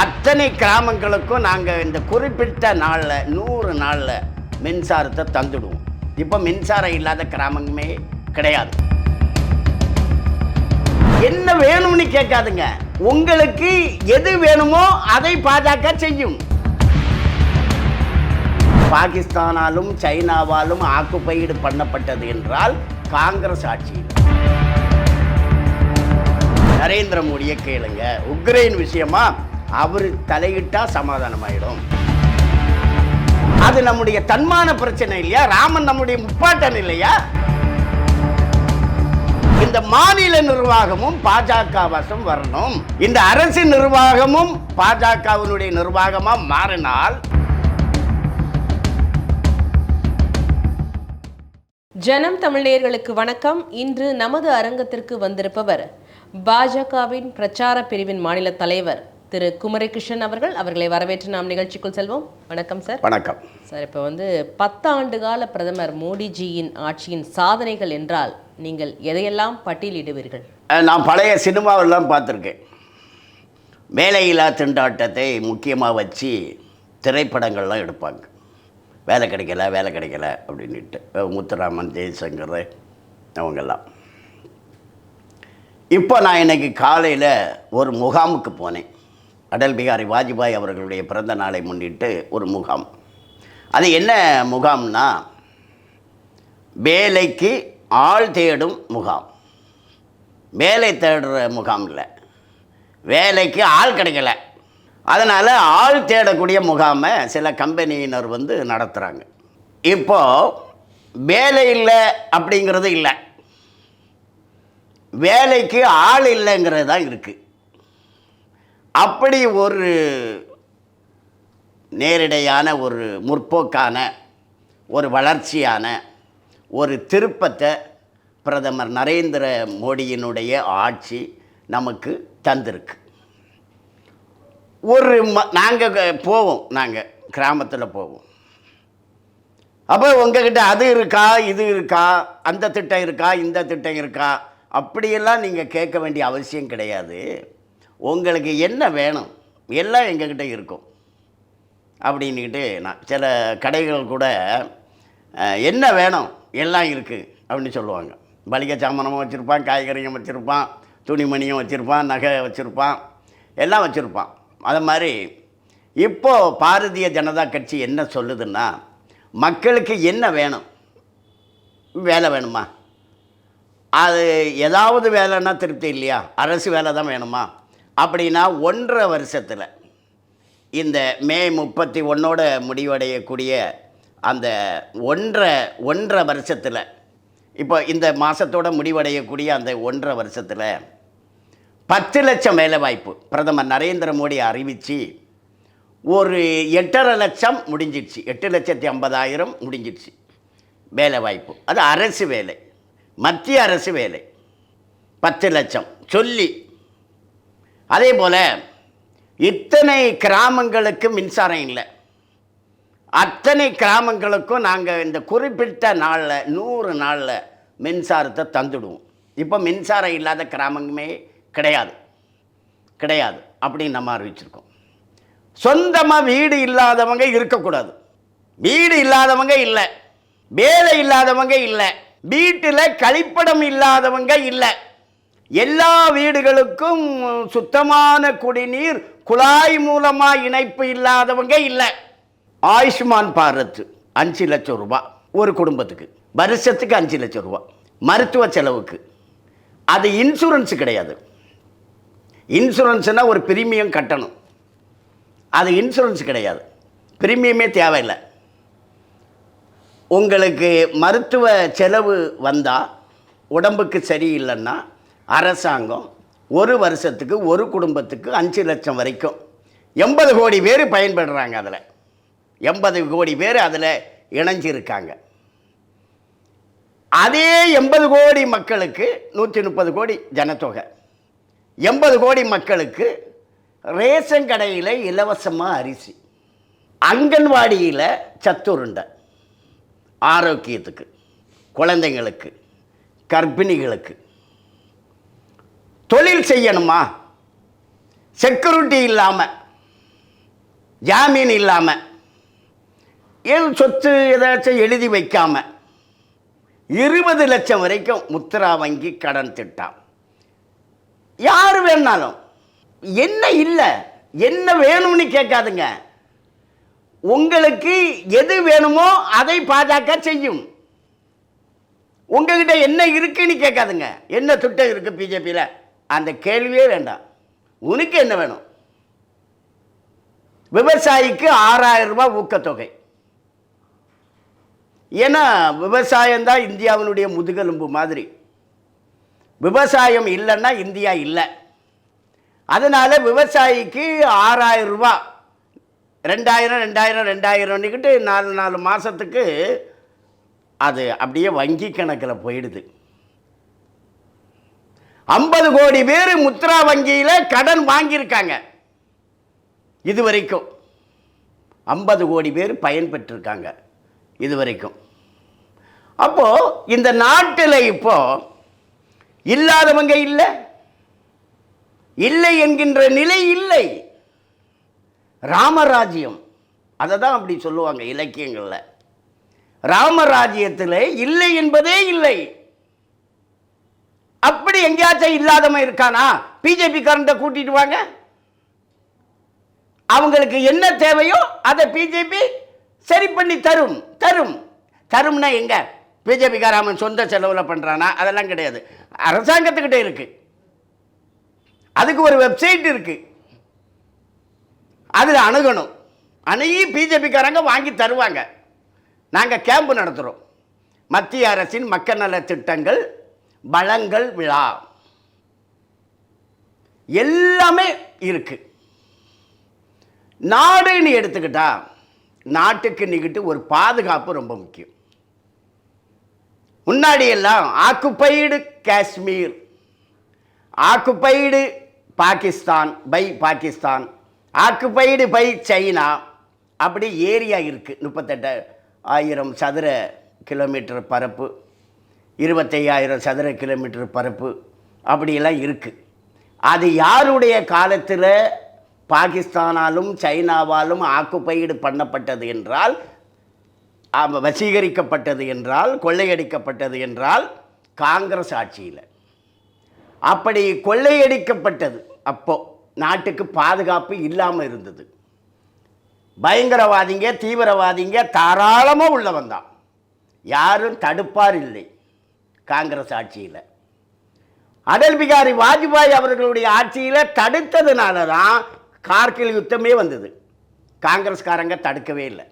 அத்தனை கிராமங்களுக்கும் நாங்கள் இந்த குறிப்பிட்ட நாளில் நூறு நாளில் மின்சாரத்தை தந்துடுவோம். இப்போ மின்சாரம் இல்லாத கிராமமே கிடையாது. என்ன வேணும்னு கேட்காதுங்க. உங்களுக்கு எது வேணுமோ அதை பாஜக செய்யும். பாகிஸ்தானாலும் சைனாவாலும் ஆக்குப்பயிடு பண்ணப்பட்டது என்றால் காங்கிரஸ் ஆட்சி நரேந்திர மோடியை கேளுங்க. உக்ரைன் விஷயமா? அவர் தலையிட்டா சமாதானம் ஆயிடும் அது நம்முடைய தன்மான பிரச்சனை இல்லையா? ராமன் நம்முடைய முப்பாட்டன் இல்லையா? இந்த மாநில நிர்வாகமும் பாஜக வசம் வரணும். இந்த அரசு நிர்வாகமும் பாஜகவினுடைய நிர்வாகமா மாறினால் ஜனம் தமிழர்களுக்கு வணக்கம். இன்று நமது அரங்கத்திற்கு வந்திருப்பவர் பாஜகவின் பிரச்சார பிரிவின் மாநில தலைவர் திரு குமரிகிருஷ்ணன் அவர்கள் அவர்களை வரவேற்று நாம் நிகழ்ச்சிக்குள் செல்வோம். வணக்கம் சார். வணக்கம். சார் இப்போ வந்து பத்தாண்டு கால பிரதமர் மோடிஜியின் ஆட்சியின் சாதனைகள் என்றால் நீங்கள் எதையெல்லாம் பட்டியலிடுவீர்கள்? நான் பழைய சினிமாவெல்லாம் பார்த்துருக்கேன். வேலையில்லா திண்டாட்டத்தை முக்கியமாக வச்சு திரைப்படங்கள்லாம் எடுப்பாங்க. வேலை கிடைக்கல வேலை கிடைக்கல அப்படின்ட்டு முத்துராமன் ஜெயசங்கர் அவங்கெல்லாம். இப்போ நான் இன்னைக்கு காலையில் ஒரு முகாமுக்கு போனேன். அடல் பிகாரி வாஜ்பாய் அவர்களுடைய பிறந்த நாளை முன்னிட்டு ஒரு முகாம். அது என்ன முகாம்னா வேலைக்கு ஆள் தேடும் முகாம். வேலை தேடுற முகாம் இல்லை. வேலைக்கு ஆள் கிடைக்கல. அதனால் ஆள் தேடக்கூடிய முகாமை சில கம்பெனியினர் வந்து நடத்துகிறாங்க இப்போது வேலை இல்லை அப்படிங்கிறது இல்லை. வேலைக்கு ஆள் இல்லைங்கிறது தான் இருக்குது அப்படி ஒரு நேரிடையான ஒரு முற்போக்கான ஒரு வளர்ச்சியான ஒரு திருப்பத்தை பிரதமர் நரேந்திர மோடியினுடைய ஆட்சி நமக்கு தந்திருக்கு. ஒரு ம நாங்கள் போவோம் நாங்கள் கிராமத்தில் போவோம். அப்போ உங்ககிட்ட அது இருக்கா இது இருக்கா அந்த திட்டம் இருக்கா இந்த திட்டம் இருக்கா அப்படியெல்லாம் நீங்கள் கேட்க வேண்டிய அவசியம் கிடையாது. உங்களுக்கு என்ன வேணும்? எல்லாம் எங்கக்கிட்ட இருக்கும். அப்படின்னுக்கிட்டு நான் சில கடைகள் கூட என்ன வேணும்? எல்லாம் இருக்குது அப்படின்னு சொல்லுவாங்க. மளிகை சாமானமும் வச்சுருப்பான் காய்கறியும் வச்சுருப்பான் துணிமணியும் வச்சுருப்பான் நகை வச்சுருப்பான் எல்லாம் வச்சுருப்பான். அது மாதிரி இப்போது பாரதிய ஜனதா கட்சி என்ன சொல்லுதுன்னா மக்களுக்கு என்ன வேணும்? வேலை வேணுமா? அது ஏதாவது வேலைன்னா திருப்தி இல்லையா? அரசு வேலை தான் வேணுமா? அப்படின்னா ஒன்றரை வருஷத்தில் இந்த மே முப்பத்தி ஒன்றோட முடிவடையக்கூடிய அந்த ஒன்றரை ஒன்றரை வருஷத்தில் இப்போ இந்த மாதத்தோட முடிவடையக்கூடிய அந்த ஒன்றரை வருஷத்தில் பத்து லட்சம் வேலைவாய்ப்பு பிரதமர் நரேந்திர மோடி அறிவித்து ஒரு எட்டரை லட்சம் முடிஞ்சிடுச்சு. எட்டு லட்சத்தி ஐம்பதாயிரம் முடிஞ்சிடுச்சு வேலை வாய்ப்பு அது அரசு வேலை மத்திய அரசு வேலை. பத்து லட்சம். சொல்லி அதே போல் இத்தனை கிராமங்களுக்கு மின்சாரம் இல்லை. அத்தனை கிராமங்களுக்கும் நாங்கள் இந்த குறிப்பிட்ட நாளில் நூறு நாளில் மின்சாரத்தை தந்துடுவோம். இப்போ மின்சாரம் இல்லாத கிராமமே கிடையாது. கிடையாது அப்படின்னு நம்ம அறிவிச்சிருக்கோம். சொந்தமாக வீடு இல்லாதவங்க இருக்கக்கூடாது. வீடு இல்லாதவங்க இல்லை. வேலை இல்லாதவங்க இல்லை. வீட்டில் கழிப்படம் இல்லாதவங்க இல்லை. எல்லா வீடுகளுக்கும் சுத்தமான குடிநீர் குழாய் மூலமாக இணைப்பு இல்லாதவங்க இல்லை. ஆயுஷ்மான் பாரத் அஞ்சு லட்சம் ரூபாய் ஒரு குடும்பத்துக்கு. வருஷத்துக்கு அஞ்சு லட்சம் ரூபாய் மருத்துவ செலவுக்கு. அது இன்சூரன்ஸ் கிடையாது. இன்சூரன்ஸ்னால் ஒரு பிரீமியம் கட்டணும். அது இன்சூரன்ஸ் கிடையாது. பிரீமியமே தேவையில்லை. உங்களுக்கு மருத்துவ செலவு வந்தால் உடம்புக்கு சரியில்லைன்னா அரசாங்கம் ஒரு வருஷத்துக்கு ஒரு குடும்பத்துக்கு அஞ்சு லட்சம் வரைக்கும். எண்பது கோடி பேர் பயன்படுறாங்க அதில். எண்பது கோடி பேர் அதில் இணைஞ்சிருக்காங்க. அதே எண்பது கோடி மக்களுக்கு நூற்றி முப்பது கோடி ஜனத்தொகை. எண்பது கோடி மக்களுக்கு ரேஷன் கடையில் இலவசமாக அரிசி. அங்கன்வாடியில் சத்துருண்டை. ஆரோக்கியத்துக்கு குழந்தைங்களுக்கு கர்ப்பிணிகளுக்கு. தொழில் செய்யணுமா? செக்யூரிட்டி இல்லாமல் ஜாமீன் இல்லாமல் ஏன் சொத்து ஏதாச்சும் எழுதி வைக்காம இருபது லட்சம் வரைக்கும் முத்ரா வங்கி கடன் திட்டம். யார் வேணாலும் என்ன இல்லை என்ன வேணும்னு கேட்காதுங்க. உங்களுக்கு எது வேணுமோ அதை பாஜக செய்யும். உங்ககிட்ட என்ன இருக்குன்னு கேட்காதுங்க. என்ன திட்டம் இருக்கு பிஜேபியில்? அந்த கேள்வியே வேண்டாம். உனக்கு என்ன வேணும்? விவசாயிக்கு ஆறாயிரம் ரூபாய் ஊக்கத்தொகை. ஏன்னா விவசாயம்தான் இந்தியாவினுடைய முதுகெலும்பு மாதிரி. விவசாயம் இல்லைன்னா இந்தியா இல்லை. அதனால் விவசாயிக்கு ஆறாயிரம் ரூபா ரெண்டாயிரம் ரெண்டாயிரம் ரெண்டாயிரம்னுக்கிட்டு நாலு நாலு மாதத்துக்கு அது அப்படியே வங்கி கணக்கில் போயிடுது. ஐம்பது கோடி பேர் முத்ரா வங்கியில் கடன் வாங்கியிருக்காங்க. இது வரைக்கும் ஐம்பது கோடி பேர் பயன்பெற்றிருக்காங்க. இது வரைக்கும் அப்போது இந்த நாட்டில் இப்போ இல்லாதவங்க இல்லை. இல்லை என்கின்ற நிலை இல்லை. ராமராஜ்யம். அதை தான் அப்படி சொல்லுவாங்க இலக்கியங்களில். ராமராஜ்யத்தில் இல்லை என்பதே இல்லை. அப்படி எங்கேயாச்சும் இல்லாதவன் இருக்கானா? பிஜேபி காரண்ட கூட்டிட்டு வாங்க. அவங்களுக்கு என்ன தேவையோ அதை பிஜேபி சரி பண்ணி தரும். தரும். தரும்னா எங்க? பிஜேபி அவன் சொந்த செலவில் பண்ணுறானா அதெல்லாம் கிடையாது. அரசாங்கத்துக்கிட்ட இருக்கு. அதுக்கு ஒரு வெப்சைட் இருக்கு. அதில் அணுகணும். அணுகி பிஜேபிக்காரங்க வாங்கி தருவாங்க. நாங்கள் கேம்ப் நடத்துகிறோம் மத்திய அரசின் மக்கள் நல திட்டங்கள் வளங்கள் விழா. எல்லாமே இருக்கு. நாடுன்னு எடுத்துக்கிட்டா நாட்டுக்கு நிக்கிட்டு ஒரு பாதுகாப்பு ரொம்ப முக்கியம். முன்னாடியெல்லாம் occupied Kashmir occupied Pakistan by Pakistan occupied by China அப்படி ஏரியா இருக்குது முப்பத்தெட்டு ஆயிரம் சதுர கிலோமீட்டர் பரப்பு. இருபத்தையாயிரம் சதுர கிலோமீட்டர் பரப்பு அப்படியெல்லாம் இருக்குது அது யாருடைய காலத்தில் பாகிஸ்தானாலும் சைனாவாலும் ஆக்குப்பைடு பண்ணப்பட்டது என்றால் வசீகரிக்கப்பட்டது என்றால் கொள்ளையடிக்கப்பட்டது என்றால் காங்கிரஸ் ஆட்சியில். அப்படி கொள்ளையடிக்கப்பட்டது. அப்போ நாட்டுக்கு பாதுகாப்பு இல்லாமல் இருந்தது. பயங்கரவாதிங்க தீவிரவாதிங்க தாராளமாக உள்ள வந்தான் யாரும் தடுப்பார் இல்லை. காங்கிரஸ் ஆட்சியில். அடல் பிகாரி வாஜ்பாய் அவர்களுடைய ஆட்சியில் தடுத்ததுனால தான் கார்கில் யுத்தமே வந்தது. காங்கிரஸ்காரங்க தடுக்கவே இல்லை.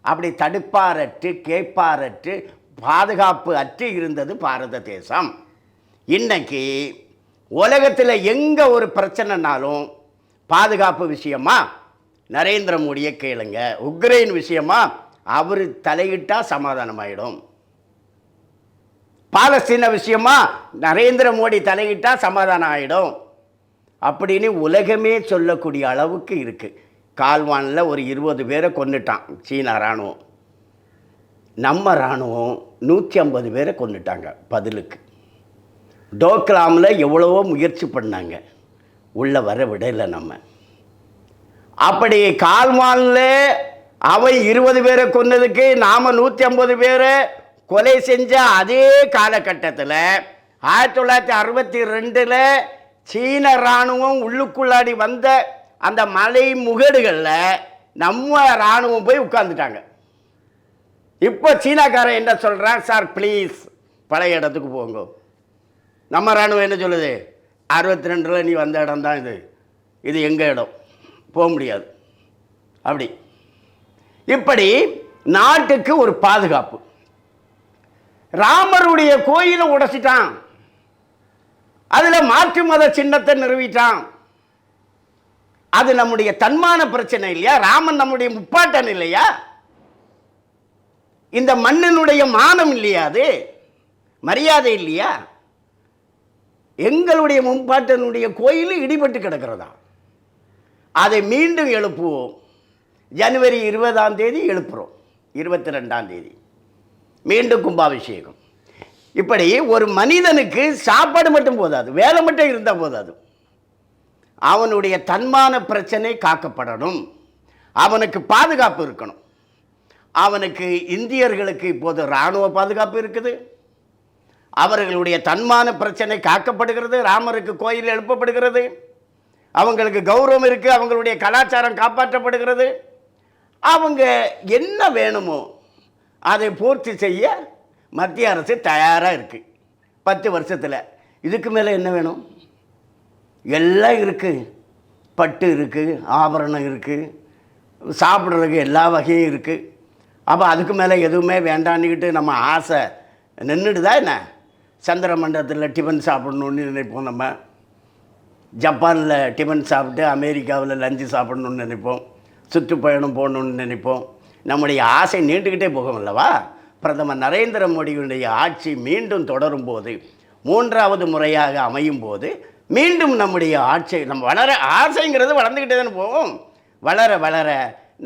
அப்படி தடுப்பாரற்று கேட்பாரற்று பாதுகாப்பு அற்று இருந்தது பாரத தேசம். இன்னைக்கு உலகத்தில் எங்கே ஒரு பிரச்சனைனாலும் பாதுகாப்பு விஷயமா? நரேந்திர மோடியை கேளுங்க. உக்ரைன் விஷயமா? அவர் தலையிட்டால் சமாதானமாயிடும். பாலஸ்தீன விஷயமா நரேந்திர மோடி தலையிட்டால் சமாதானம் ஆகிடும் அப்படின்னு உலகமே சொல்லக்கூடிய அளவுக்கு இருக்குது கால்வானில் ஒரு இருபது பேரை கொண்டுட்டான் சீனா இராணுவம். நம்ம இராணுவம் நூற்றி ஐம்பது பேரை கொண்டுட்டாங்க பதிலுக்கு. டோக்லாமில் எவ்வளவோ முயற்சி பண்ணாங்க. உள்ளே வர விடலை நம்ம. அப்படி கால்வானில் அவன் இருபது பேரை கொன்னதுக்கு நாம் நூற்றி ஐம்பது பேரை கொலை செஞ்ச அதே காலகட்டத்தில் ஆயிரத்தி தொள்ளாயிரத்தி அறுபத்தி ரெண்டில் சீன இராணுவம் உள்ளுக்குள்ளாடி வந்த அந்த மலை முகடுகளில் நம்ம இராணுவம் போய் உட்காந்துட்டாங்க இப்போ சீனாக்காரன் என்ன சொல்கிறான் சார் ப்ளீஸ் பழைய இடத்துக்கு போங்க. நம்ம இராணுவம் என்ன சொல்லுது? அறுபத்தி ரெண்டில் நீ வந்த இடம் தான் இது. இது எங்கள் இடம்? போக முடியாது. அப்படி. இப்படி நாட்டுக்கு ஒரு பாதுகாப்பு. ராமருடைய கோயிலை உடைச்சிட்டான். அதில் மாற்று மத சின்னத்தை நிறுவிட்டான். அது நம்முடைய தன்மான பிரச்சனை இல்லையா? ராமன் நம்முடைய முப்பாட்டன் இல்லையா? இந்த மண்ணினுடைய மானம் இல்லையா அது? மரியாதை இல்லையா? எங்களுடைய முன்பாட்டனுடைய கோயில் இடிபட்டு கிடக்கிறதா? அதை மீண்டும் எழுப்புவோம். ஜனவரி இருபதாம் தேதி எழுப்புகிறோம் இருபத்தி ரெண்டாம் தேதி. மீண்டும் கும்பாபிஷேகம். இப்படி ஒரு மனிதனுக்கு சாப்பாடு மட்டும் போதாது வேலை மட்டும் இருந்தால் போதாது. அவனுடைய தன்மான பிரச்சனை காக்கப்படணும். அவனுக்கு பாதுகாப்பு இருக்கணும். அவனுக்கு இந்தியர்களுக்கு இப்போது இராணுவ பாதுகாப்பு இருக்குது. அவர்களுடைய தன்மான பிரச்சனை காக்கப்படுகிறது ராமருக்கு கோயில் எழுப்பப்படுகிறது. அவங்களுக்கு கௌரவம் இருக்குது அவங்களுடைய கலாச்சாரம் காப்பாற்றப்படுகிறது. அவங்க என்ன வேணுமோ அதை பூர்த்தி செய்ய மத்திய அரசு தயாராக இருக்குது பத்து வருஷத்தில். இதுக்கு மேலே என்ன வேணும்? எல்லாம் இருக்குது பட்டு இருக்குது ஆபரணம் இருக்குது சாப்பிட்றதுக்கு எல்லா வகையும் இருக்குது அப்போ அதுக்கு மேலே எதுவுமே வேண்டான்னுக்கிட்டு நம்ம ஆசை நின்றுடுதா என்ன? சந்திர மண்டலத்தில் டிஃபன் சாப்பிடணுன்னு நினைப்போம் நம்ம. ஜப்பானில் டிஃபன் சாப்பிட்டு அமெரிக்காவில் லஞ்சு சாப்பிடணுன்னு நினைப்போம். சுற்றுப்பயணம் போகணுன்னு நினைப்போம். நம்முடைய ஆசை நீண்டுக்கிட்டே போகும் அல்லவா பிரதமர் நரேந்திர மோடியுடைய ஆட்சி மீண்டும் தொடரும் போது மூன்றாவது முறையாக அமையும் போது மீண்டும் நம்முடைய ஆட்சி நம்ம வளர ஆசைங்கிறது வளர்ந்துக்கிட்டே தானே போகும். வளர வளர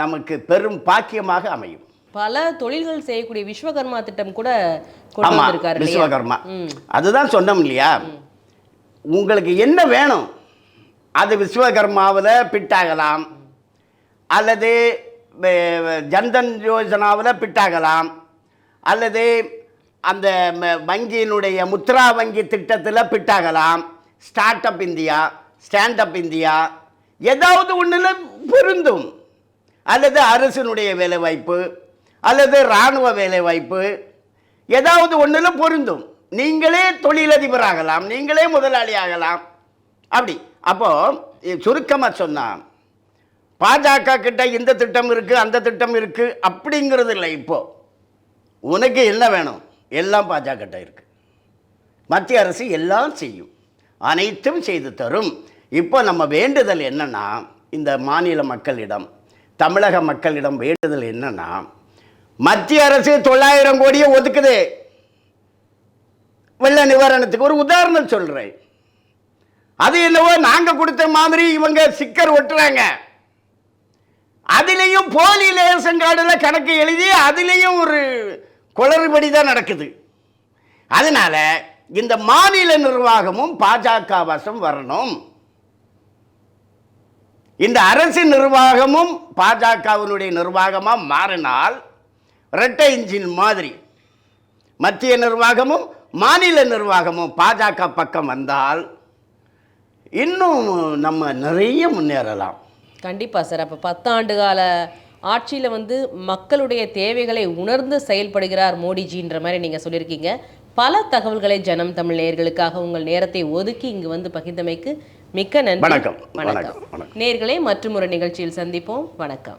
நமக்கு பெரும் பாக்கியமாக அமையும். பல தொழில்கள் செய்யக்கூடிய விஸ்வகர்மா திட்டம் கூட? விஸ்வகர்மா. அதுதான் சொன்னோம் இல்லையா? உங்களுக்கு என்ன வேணும்? அது விஸ்வகர்மாவில் பிட்டாகலாம் அல்லது ஜன்தன் யோஜனாவில் பிட்டாகலாம். அல்லது அந்த வங்கியினுடைய முத்ரா வங்கி திட்டத்தில் பிட்டாகலாம். Start up India stand up India ஏதாவது ஒன்றில் பொருந்தும். அல்லது அரசினுடைய வேலைவாய்ப்பு அல்லது இராணுவ வேலைவாய்ப்பு ஏதாவது ஒன்றில் பொருந்தும். நீங்களே தொழிலதிபராகலாம் நீங்களே முதலாளி ஆகலாம். அப்படி. அப்போது சுருக்கமாக சொன்னால் பாஜக கிட்ட இந்த திட்டம் இருக்குது அந்த திட்டம் இருக்குது அப்படிங்கிறது இல்லை இப்போ. உனக்கு என்ன வேணும்? எல்லாம் பாஜக கிட்ட இருக்கு. மத்திய அரசு எல்லாம் செய்யும். அனைத்தும் செய்து தரும். இப்போ நம்ம வேண்டுதல் என்னன்னா இந்த மாநில மக்களிடம் தமிழக மக்களிடம் வேண்டுதல் என்னன்னா மத்திய அரசு தொள்ளாயிரம் கோடியை ஒதுக்குது. வெள்ள நிவாரணத்துக்கு ஒரு உதாரணம் சொல்றேன். அது என்னவோ நாங்க கொடுத்த மாதிரி இவங்க சிக்கர் ஒட்டுறாங்க. அதுலேயும் போலி ரேஷன் கார்டில் கணக்கு எழுதி அதுலேயும் ஒரு குளறுபடி தான் நடக்குது. அதனால் இந்த மாநில நிர்வாகமும் பாஜக வசம் வரணும். இந்த அரசு நிர்வாகமும் பாஜகவினுடைய நிர்வாகமாக மாறினால் ரெட்டை இன்ஜின் மாதிரி மத்திய நிர்வாகமும் மாநில நிர்வாகமும் பாஜக பக்கம் வந்தால் இன்னும் நம்ம நிறைய முன்னேறலாம். கண்டிப்பா சார். அப்ப பத்தாண்டு கால ஆட்சியில வந்து மக்களுடைய தேவைகளை உணர்ந்து செயல்படுகிறார் மோடிஜின்ற மாதிரி நீங்க சொல்லியிருக்கீங்க. பல தகவல்களை ஜனம் தமிழ் நேயர்களுக்காக உங்கள் நேரத்தை ஒதுக்கி இங்கு வந்து பகிர்ந்தமைக்கு மிக்க நன்றி. வணக்கம். வணக்கம். வணக்கம். நேர்களே மற்றும் ஒரு நிகழ்ச்சியில் சந்திப்போம். வணக்கம்.